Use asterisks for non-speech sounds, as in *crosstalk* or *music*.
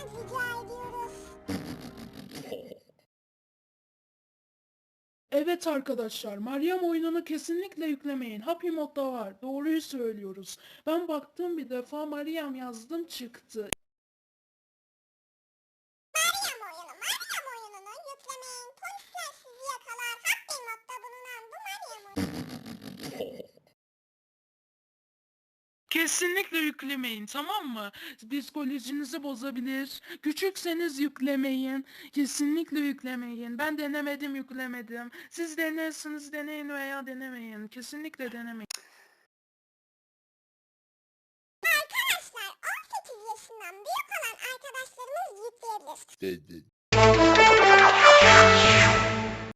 sizden rica ediyoruz. *laughs* Evet arkadaşlar, Meryem oyununu kesinlikle yüklemeyin. Happy modda var. Doğruyu söylüyoruz. Ben baktım bir defa Meryem yazdım çıktı. Meryem oyunu, Kesinlikle yüklemeyin tamam mı? Psikolojinizi bozabilir. Küçükseniz yüklemeyin. Kesinlikle yüklemeyin. Ben denemedim yüklemedim. Siz denersiniz deneyin veya denemeyin. Kesinlikle denemeyin. Arkadaşlar 18 yaşından büyük olan arkadaşlarımız yükleyebilir.